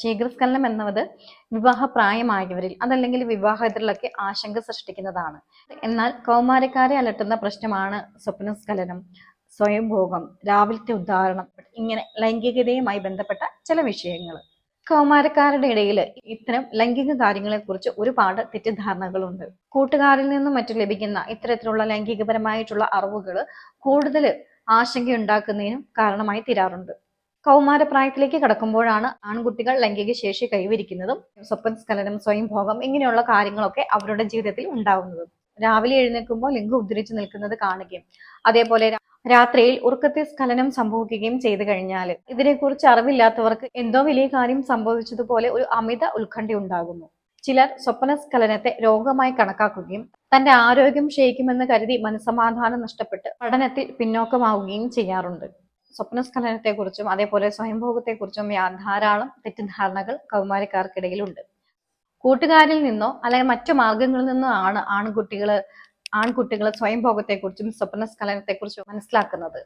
ശീഘ്രസ്ഖലനം എന്നത് വിവാഹ പ്രായമായവരിൽ അതല്ലെങ്കിൽ വിവാഹത്തിലൊക്കെ ആശങ്ക സൃഷ്ടിക്കുന്നതാണ്. എന്നാൽ കൗമാരക്കാരെ അലട്ടുന്ന പ്രശ്നമാണ് സ്വപ്നസ്കലനം സ്വയംഭോഗം രാവിലത്തെ ഉദാഹരണം ഇങ്ങനെ ലൈംഗികതയുമായി ബന്ധപ്പെട്ട ചില വിഷയങ്ങൾ. കൗമാരക്കാരുടെ ഇടയിൽ ഇത്തരം ലൈംഗിക കാര്യങ്ങളെക്കുറിച്ച് ഒരുപാട് തെറ്റിദ്ധാരണകളുണ്ട്. കൂട്ടുകാരിൽ നിന്നും മറ്റും ലഭിക്കുന്ന ഇത്തരത്തിലുള്ള ലൈംഗികപരമായിട്ടുള്ള അറിവുകൾ കൂടുതൽ ആശങ്കയുണ്ടാക്കുന്നതിനും കാരണമായി തീരാറുണ്ട്. കൗമാരപ്രായത്തിലേക്ക് കടക്കുമ്പോഴാണ് ആൺകുട്ടികൾ ലൈംഗിക ശേഷി കൈവരിക്കുന്നതും സ്വപ്നസ്ഖലനം സ്വയംഭോഗം ഇങ്ങനെയുള്ള കാര്യങ്ങളൊക്കെ അവരുടെ ജീവിതത്തിൽ ഉണ്ടാവുന്നതും. രാവിലെ എഴുന്നേൽക്കുമ്പോൾ ലിംഗം ഉദ്ധരിച്ചു നിൽക്കുന്നത് കാണുകയും അതേപോലെ രാത്രിയിൽ ഉറക്കത്തെ സ്ഖലനം സംഭവിക്കുകയും ചെയ്തു കഴിഞ്ഞാൽ ഇതിനെക്കുറിച്ച് അറിവില്ലാത്തവർക്ക് എന്തോ വലിയ കാര്യം സംഭവിച്ചതുപോലെ ഒരു അമിത ഉത്കണ്ഠ ഉണ്ടാകുന്നു. ചിലർ സ്വപ്നസ്ഖലനത്തെ രോഗമായി കണക്കാക്കുകയും തന്റെ ആരോഗ്യം ക്ഷയിക്കുമെന്ന് കരുതി മനസമാധാനം നഷ്ടപ്പെട്ട് പഠനത്തിൽ പിന്നോക്കമാവുകയും ചെയ്യാറുണ്ട്. സ്വപ്നസ്ഖലനത്തെക്കുറിച്ചും അതേപോലെ സ്വയംഭോഗത്തെക്കുറിച്ചും ധാരാളം തെറ്റിദ്ധാരണകൾ കൗമാരക്കാർക്കിടയിലുണ്ട്. കൂട്ടുകാരിൽ നിന്നോ അല്ലെങ്കിൽ മറ്റു മാർഗങ്ങളിൽ നിന്നോ ആണ് ആൺകുട്ടികൾ ആൺകുട്ടികൾ സ്വയംഭോഗത്തെക്കുറിച്ചും സ്വപ്നസ്ഖലനത്തെക്കുറിച്ചും മനസ്സിലാക്കുന്നത്.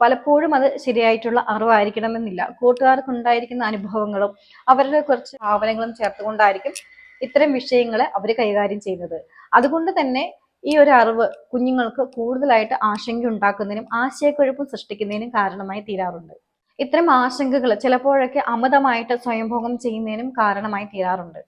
പലപ്പോഴും അത് ശരിയായിട്ടുള്ള അറിവായിരിക്കണമെന്നില്ല. കൂട്ടുകാർക്ക് ഉണ്ടായിരിക്കുന്ന അനുഭവങ്ങളും അവരുടെ കുറച്ച് ഭാവനകളും ചേർത്തുകൊണ്ടായിരിക്കും ഇത്തരം വിഷയങ്ങളെ അവർ കൈകാര്യം ചെയ്യുന്നത്. അതുകൊണ്ട് തന്നെ ഈ ഒരു അറിവ് കുഞ്ഞുങ്ങൾക്ക് കൂടുതലായിട്ട് ആശങ്ക ഉണ്ടാക്കുന്നതിനും ആശയക്കുഴപ്പം സൃഷ്ടിക്കുന്നതിനും കാരണമായി തീരാറുണ്ട്. ഇത്തരം ആശങ്കകൾ ചിലപ്പോഴൊക്കെ അമിതമായിട്ട് സ്വയംഭോഗം ചെയ്യുന്നതിനും കാരണമായി തീരാറുണ്ട്.